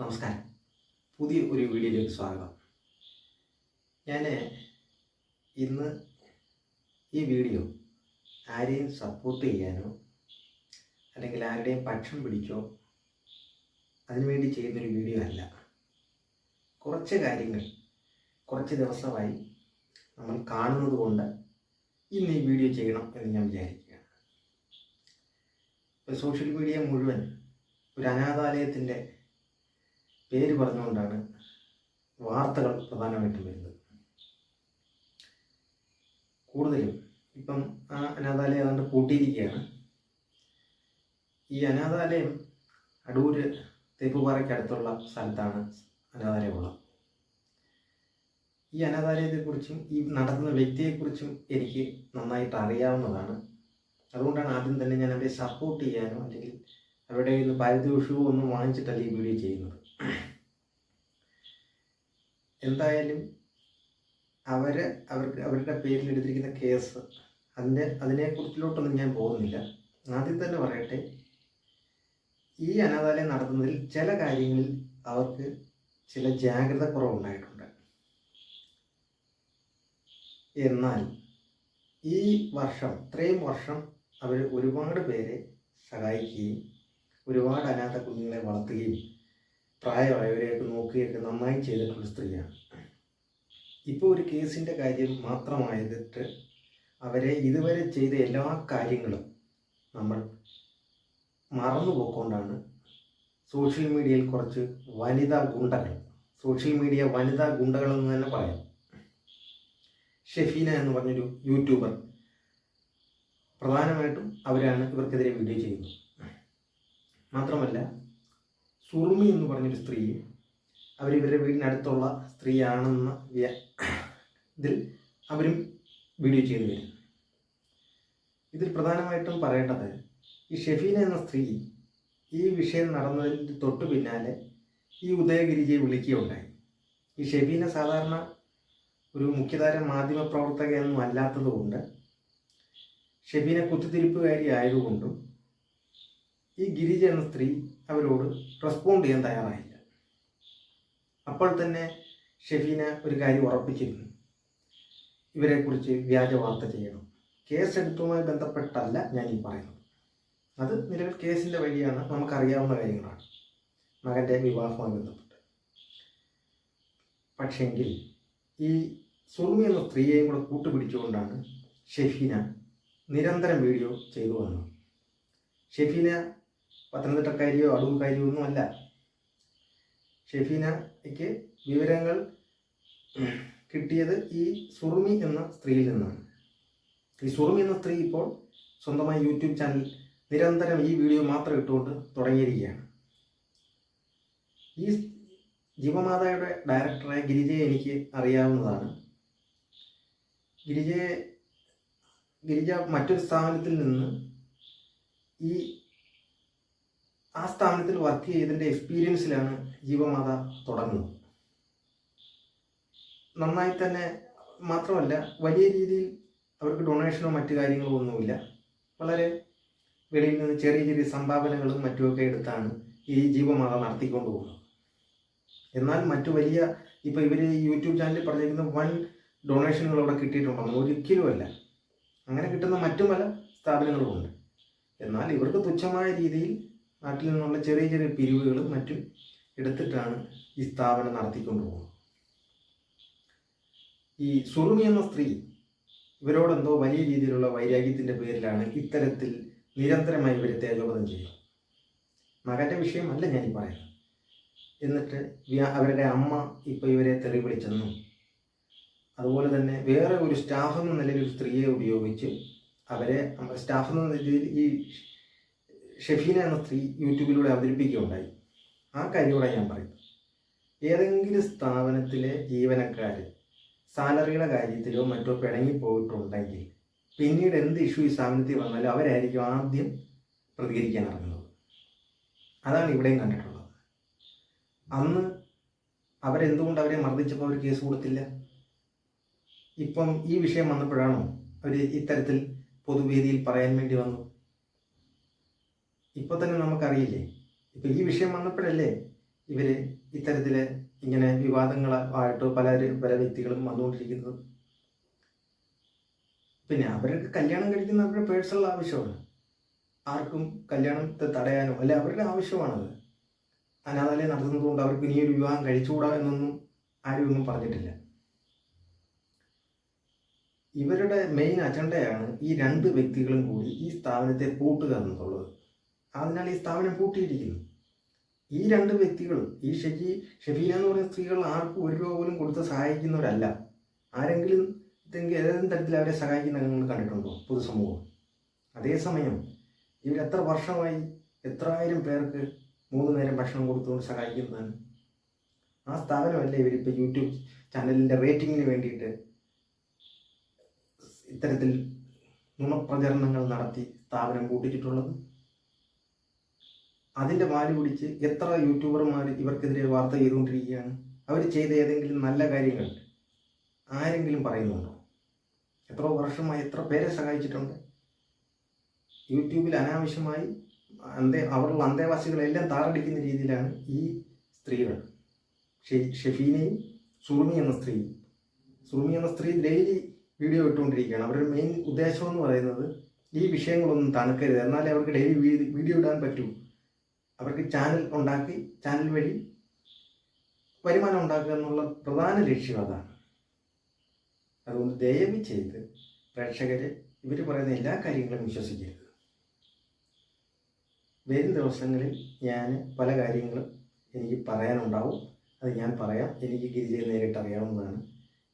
നമസ്കാരം. പുതിയ ഒരു വീഡിയോയിലേക്ക് സ്വാഗതം. ഞാൻ ഇന്ന് ഈ വീഡിയോ ആരെയും സപ്പോർട്ട് ചെയ്യാനോ അല്ലെങ്കിൽ ആരുടെയും പക്ഷം പിടിച്ചോ അതിനുവേണ്ടി ചെയ്യുന്നൊരു വീഡിയോ അല്ല. കുറച്ച് കാര്യങ്ങൾ കുറച്ച് ദിവസമായി നമ്മൾ കാണുന്നത് കൊണ്ട് ഇന്ന് ഈ വീഡിയോ ചെയ്യണം എന്ന് ഞാൻ വിചാരിക്കുകയാണ്. ഇപ്പോൾ സോഷ്യൽ മീഡിയ മുഴുവൻ ഒരു അനാഥാലയത്തിന്റെ പേര് പറഞ്ഞുകൊണ്ടാണ് വാർത്തകൾ പ്രധാനമായിട്ടും വരുന്നത്. കൂടുതലും ഇപ്പം ആ അനാഥാലയം ഏതാണ്ട് പൂട്ടിയിരിക്കുകയാണ്. ഈ അനാഥാലയം അടൂര് തേപ്പുപാറയ്ക്ക് അടുത്തുള്ള സ്ഥലത്താണ് അനാഥാലയമുള്ളത് ഈ അനാഥാലയത്തെക്കുറിച്ചും ഈ നടത്തുന്ന വ്യക്തിയെക്കുറിച്ചും എനിക്ക് നന്നായിട്ട് അറിയാവുന്നതാണ്. അതുകൊണ്ടാണ് ആദ്യം തന്നെ ഞാൻ അവരെ സപ്പോർട്ട് ചെയ്യാനോ അല്ലെങ്കിൽ അവരുടെ കയ്യിൽ നിന്ന് ഒന്നും വാങ്ങിച്ചിട്ടല്ല ഈ വീഡിയോ ചെയ്യുന്നത്. എന്തായാലും അവർ അവർക്ക് അവരുടെ പേരിൽ എടുത്തിരിക്കുന്ന കേസ് അതിന്റെ അതിനെക്കുറിച്ചിലോട്ടൊന്നും ഞാൻ പോകുന്നില്ല. ആദ്യം തന്നെ പറയട്ടെ ഈ അനാഥാലയം നടത്തുന്നതിൽ ചില കാര്യങ്ങളിൽ അവർക്ക് ചില ജാഗ്രത കുറവുണ്ടായിട്ടുണ്ട്. എന്നാൽ ഈ വർഷം ഇത്രയും വർഷം അവർ ഒരുപാട് പേരെ സഹായിക്കുകയും ഒരുപാട് അനാഥ കുഞ്ഞുങ്ങളെ വളർത്തുകയും പ്രായമായവരെയൊക്കെ നോക്കുകയൊക്കെ നന്നായി ചെയ്തിട്ടുള്ള സ്ത്രീയാണ്. ഇപ്പോൾ ഒരു കേസിന്റെ കാര്യം മാത്രമായിട്ട് അവരെ ഇതുവരെ ചെയ്ത എല്ലാ കാര്യങ്ങളും നമ്മൾ മറന്നു പോയിക്കൊണ്ടാണ് സോഷ്യൽ മീഡിയയിൽ കുറച്ച് വനിതാ ഗുണ്ടകൾ. സോഷ്യൽ മീഡിയ വനിതാ ഗുണ്ടകൾ എന്ന് തന്നെ പറയാം. ഷെഫീന എന്ന് പറഞ്ഞൊരു യൂട്യൂബർ പ്രധാനമായിട്ടും അവരാണ് ഇവർക്കെതിരെ വീഡിയോ ചെയ്യുന്നത്. മാത്രമല്ല സുറുമി എന്ന് പറഞ്ഞൊരു സ്ത്രീ അവർ ഇവരുടെ വീടിനടുത്തുള്ള സ്ത്രീയാണെന്ന ഇതിൽ അവരും വീഡിയോ ചെയ്തു വരും. ഇതിൽ പ്രധാനമായിട്ടും പറയേണ്ടത് ഈ ഷെഫീന എന്ന സ്ത്രീ ഈ വിഷയം നടന്നതിന് തൊട്ടു പിന്നാലെ ഈ ഉദയഗിരിജയെ വിളിക്കുകയുണ്ടായി. ഈ ഷെഫീന സാധാരണ ഒരു മുഖ്യധാര മാധ്യമ പ്രവർത്തകയൊന്നും അല്ലാത്തത് കൊണ്ട് ഷെഫീന കുത്തിത്തിരിപ്പുകാരി ആയതുകൊണ്ടും ഈ ഗിരിജ എന്ന സ്ത്രീ അവരോട് റെസ്പോണ്ട് ചെയ്യാൻ തയ്യാറായില്ല. അപ്പോൾ തന്നെ ഷെഫീന ഒരു കാര്യം ഉറപ്പിച്ചിരുന്നു. ഇവരെക്കുറിച്ച് വ്യാജ വാർത്ത ചെയ്യണം. കേസ് എടുത്തുമായി ബന്ധപ്പെട്ടല്ല ഞാൻ ഈ പറയുന്നത്. അത് നിലവിൽ കേസിന്റെ വഴിയാണ് നമുക്കറിയാവുന്ന കാര്യങ്ങളാണ്. മകന്റെ വിവാഹവുമായി ബന്ധപ്പെട്ട്. പക്ഷെങ്കിൽ ഈ സുറുമി എന്ന സ്ത്രീയെയും കൂടെ കൂട്ടുപിടിച്ചുകൊണ്ടാണ് ഷെഫീന നിരന്തരം വീഡിയോ ചെയ്തു വന്നത്. ഷെഫീന പത്തനംതിട്ടക്കാരിയോ അടൂർക്കാരിയോ ഒന്നും അല്ല ഷെഫീനയ്ക്ക് വിവരങ്ങൾ കിട്ടിയത് ഈ സുറുമി എന്ന സ്ത്രീയിൽ നിന്നാണ്. ഈ സുറുമി എന്ന സ്ത്രീ ഇപ്പോൾ സ്വന്തമായി യൂട്യൂബ് ചാനൽ നിരന്തരം ഈ വീഡിയോ മാത്രം ഇട്ടുകൊണ്ട് തുടങ്ങിയിരിക്കുകയാണ്. ഈ ജീവമാതായുടെ ഡയറക്ടറായ ഗിരിജയെ എനിക്ക് അറിയാവുന്നതാണ്. ഗിരിജയെ ഗിരിജ മറ്റൊരു സ്ഥാപനത്തിൽ നിന്ന് ഈ ആ സ്ഥാപനത്തിൽ വർക്ക് ചെയ്തതിന്റെ എക്സ്പീരിയൻസിലാണ് ജീവമാത തുടങ്ങുന്നത്. നന്നായി തന്നെ മാത്രമല്ല വലിയ രീതിയിൽ അവർക്ക് ഡൊണേഷനോ മറ്റു കാര്യങ്ങളോ ഒന്നുമില്ല. വളരെ വെളിയിൽ നിന്ന് ചെറിയ ചെറിയ സംഭാവനകളും മറ്റുമൊക്കെ എടുത്താണ് ഈ ജീവമാത നടത്തിക്കൊണ്ടു പോകുന്നത്. എന്നാൽ മറ്റു വലിയ ഇപ്പോൾ ഇവർ യൂട്യൂബ് ചാനലിൽ പറഞ്ഞിരിക്കുന്ന വൺ ഡൊണേഷനുകൾ അവിടെ കിട്ടിയിട്ടുണ്ടെന്ന് ഒരിക്കലുമല്ല അങ്ങനെ കിട്ടുന്ന മറ്റു പല സ്ഥാപനങ്ങളുമുണ്ട് എന്നാൽ ഇവർക്ക് തുച്ഛമായ രീതിയിൽ നാട്ടിൽ നിന്നുള്ള ചെറിയ ചെറിയ പിരിവുകളും മറ്റും എടുത്തിട്ടാണ് ഈ സ്ഥാപനം നടത്തിക്കൊണ്ടുപോകുന്നത്. ഈ സുറുമി എന്ന സ്ത്രീ ഇവരോടെന്തോ വലിയ രീതിയിലുള്ള വൈരാഗ്യത്തിന്റെ പേരിലാണ് ഇത്തരത്തിൽ നിരന്തരമായി ഇവരെ തേജോപതം ചെയ്യുന്നത്. മകന്റെ വിഷയമല്ല ഞാൻ ഈ പറയുന്നത്. എന്നിട്ട് അവരുടെ അമ്മ ഇപ്പോൾ ഇവരെ തെറി വിളിച്ചെന്നും അതുപോലെ തന്നെ വേറെ ഒരു സ്റ്റാഫ് എന്ന നിലയിൽ ഒരു സ്ത്രീയെ ഉപയോഗിച്ച് അവരെ സ്റ്റാഫ് എന്ന നിലയിൽ ഈ ഷെഫീന എന്ന സ്ത്രീ യൂട്യൂബിലൂടെ അവതരിപ്പിക്കുകയുണ്ടായി. ആ കാര്യത്തോടെ ഞാൻ പറയും ഏതെങ്കിലും സ്ഥാപനത്തിലെ ജീവനക്കാർ സാലറിയുടെ കാര്യത്തിലോ മറ്റോ പിണങ്ങിപ്പോയിട്ടുണ്ടെങ്കിൽ പിന്നീട് എന്ത് ഇഷ്യൂ ഈ സ്ഥാപനത്തിൽ വന്നാലും അവരായിരിക്കും ആദ്യം പ്രതികരിക്കാൻ ഇറങ്ങുന്നത്. അതാണ് ഇവിടെയും കണ്ടിട്ടുള്ളത്. അന്ന് അവരെന്തുകൊണ്ട് അവരെ മർദ്ദിച്ചപ്പോൾ അവർ കേസ് കൊടുത്തില്ല? ഇപ്പം ഈ വിഷയം വന്നപ്പോഴാണോ അവർ ഇത്തരത്തിൽ പൊതുവേദിയിൽ പറയാൻ വേണ്ടി വന്നു ഇപ്പൊ തന്നെ നമുക്കറിയില്ലേ? ഇപ്പൊ ഈ വിഷയം വന്നപ്പോഴല്ലേ ഇവർ ഇത്തരത്തിൽ ഇങ്ങനെ വിവാദങ്ങളായിട്ട് പല പല വ്യക്തികളും വന്നുകൊണ്ടിരിക്കുന്നത്? പിന്നെ അവർക്ക് കല്യാണം കഴിക്കുന്ന അവരുടെ പേഴ്സണൽ ആവശ്യമാണ്. ആർക്കും കല്യാണത്തെ തടയാനോ അല്ലെ അവരുടെ ആവശ്യമാണത്. അനാഥാലയം നടത്തുന്നത് കൊണ്ട് അവർക്ക് ഒരു വിവാഹം കഴിച്ചുകൂടാ എന്നൊന്നും ആരും ഒന്നും പറഞ്ഞിട്ടില്ല. ഇവരുടെ മെയിൻ അജണ്ടയാണ് ഈ രണ്ട് വ്യക്തികളും കൂടി ഈ സ്ഥാപനത്തെ പൂട്ടുക എന്നുള്ളത്. അതിനാൽ ഈ സ്ഥാപനം പൂട്ടിയിരിക്കുന്നു. ഈ രണ്ട് വ്യക്തികളും ഈ ഷെജി ഷെഫീന എന്ന് പറയുന്ന സ്ത്രീകൾ ആർക്കും ഒരു രൂപ പോലും കൊടുത്ത് സഹായിക്കുന്നവരല്ല. ആരെങ്കിലും ഏതെങ്കിലും തരത്തിൽ അവരെ സഹായിക്കുന്ന നിങ്ങൾ കണ്ടിട്ടുണ്ടോ പൊതുസമൂഹം? അതേസമയം ഇവർ എത്ര വർഷമായി എത്ര ആയിരം പേർക്ക് മൂന്ന് നേരം ഭക്ഷണം കൊടുത്തുകൊണ്ട് സഹായിക്കുന്നതാണ് ആ സ്ഥാപനമല്ലേ ഇവരിപ്പോൾ യൂട്യൂബ് ചാനലിന്റെ റേറ്റിങ്ങിന് വേണ്ടിയിട്ട് ഇത്തരത്തിൽ നുണപ്രചരണങ്ങൾ നടത്തി സ്ഥാപനം കൂട്ടിച്ചിട്ടുള്ളത് അതിന്റെ വാൽ പിടിച്ച് എത്ര യൂട്യൂബർമാർ ഇവർക്കെതിരെ വാർത്ത ചെയ്തുകൊണ്ടിരിക്കുകയാണ്? അവർ ചെയ്ത ഏതെങ്കിലും നല്ല കാര്യങ്ങൾ ആരെങ്കിലും പറയുന്നുണ്ടോ? എത്ര വർഷമായി എത്ര പേരെ സഹായിച്ചിട്ടുണ്ട്? യൂട്യൂബിൽ അനാവശ്യമായി അന്തേ അവരുള്ള അന്തേവാസികളെല്ലാം താറടിക്കുന്ന രീതിയിലാണ് ഈ സ്ത്രീകൾ. ഷെഫീനയും സുറുമി എന്ന സ്ത്രീ. സുറുമി എന്ന സ്ത്രീ ഡെയിലി വീഡിയോ ഇട്ടുകൊണ്ടിരിക്കുകയാണ്. അവരുടെ മെയിൻ ഉദ്ദേശം എന്ന് പറയുന്നത് ഈ വിഷയങ്ങളൊന്നും തണുക്കരുത്. എന്നാലേ അവർക്ക് ഡെയിലി വീഡിയോ ഇടാൻ പറ്റൂ. അവർക്ക് ചാനൽ ഉണ്ടാക്കി ചാനൽ വഴി വരുമാനം ഉണ്ടാക്കുക എന്നുള്ള പ്രധാന ലക്ഷ്യം അതാണ്. അതുകൊണ്ട് ദയവ് ചെയ്ത് പ്രേക്ഷകരെ ഇവർ പറയുന്ന എല്ലാ കാര്യങ്ങളും വിശ്വസിക്കരുത്. വരും ദിവസങ്ങളിൽ ഞാൻ പല കാര്യങ്ങളും എനിക്ക് പറയാനുണ്ടാവും. അത് ഞാൻ പറയാം. എനിക്ക് ഗിരിജയെ നേരിട്ട് അറിയാവുന്നതാണ്.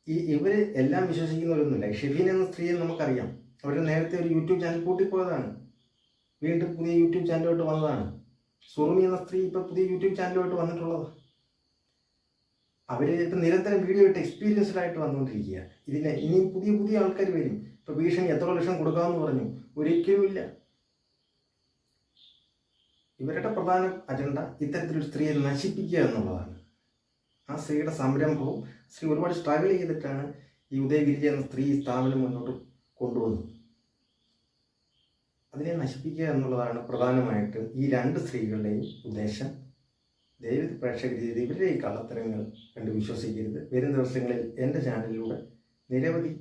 ഈ ഇവർ എല്ലാം വിശ്വസിക്കുന്നവരൊന്നുമില്ല. ഷെഫീൻ എന്ന സ്ത്രീയെ നമുക്കറിയാം. അവർ നേരത്തെ ഒരു യൂട്യൂബ് ചാനൽ കൂട്ടിപ്പോയതാണ് വീണ്ടും പുതിയ യൂട്യൂബ് ചാനലോട്ട് വന്നതാണ്. സുറുമി എന്ന സ്ത്രീ ഇപ്പൊ പുതിയ യൂട്യൂബ് ചാനലുമായിട്ട് വന്നിട്ടുള്ളത്. അവർ ഇപ്പം നിരന്തരം വീഡിയോ ഇട്ട് എക്സ്പീരിയൻസ്ഡ് ആയിട്ട് വന്നുകൊണ്ടിരിക്കുക ഇതിന് ഇനി പുതിയ പുതിയ ആൾക്കാർ വരും. ഇപ്പൊ ഭീഷണി എത്ര ലക്ഷം കൊടുക്കാമെന്ന് പറഞ്ഞു. ഒരിക്കലുമില്ല ഇവരുടെ പ്രധാന അജണ്ട ഇത്തരത്തിലൊരു സ്ത്രീയെ നശിപ്പിക്കുക എന്നുള്ളതാണ്. ആ സ്ത്രീയുടെ സംരംഭവും സ്ത്രീ ഒരുപാട് സ്ട്രഗിൾ ചെയ്തിട്ടാണ് ഈ ഉദയഗിരി എന്ന സ്ത്രീ സ്ഥാപനം മുന്നോട്ട് കൊണ്ടുവന്നത്. അതിനെ നശിപ്പിക്കുക എന്നുള്ളതാണ് പ്രധാനമായിട്ടും ഈ രണ്ട് സ്ത്രീകളുടെയും ഉദ്ദേശം. ദൈവ പ്രേക്ഷകർ ചെയ്ത് ഇവരുടെ ഈ കള്ളത്തരങ്ങൾ കണ്ട് വിശ്വസിക്കരുത്. വരും ദിവസങ്ങളിൽ എന്റെ ചാനലിലൂടെ നിരവധി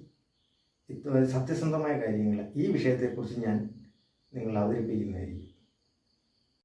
സത്യസന്ധമായ കാര്യങ്ങൾ ഈ വിഷയത്തെക്കുറിച്ച് ഞാൻ നിങ്ങൾ അവതരിപ്പിക്കുന്നതായിരിക്കും.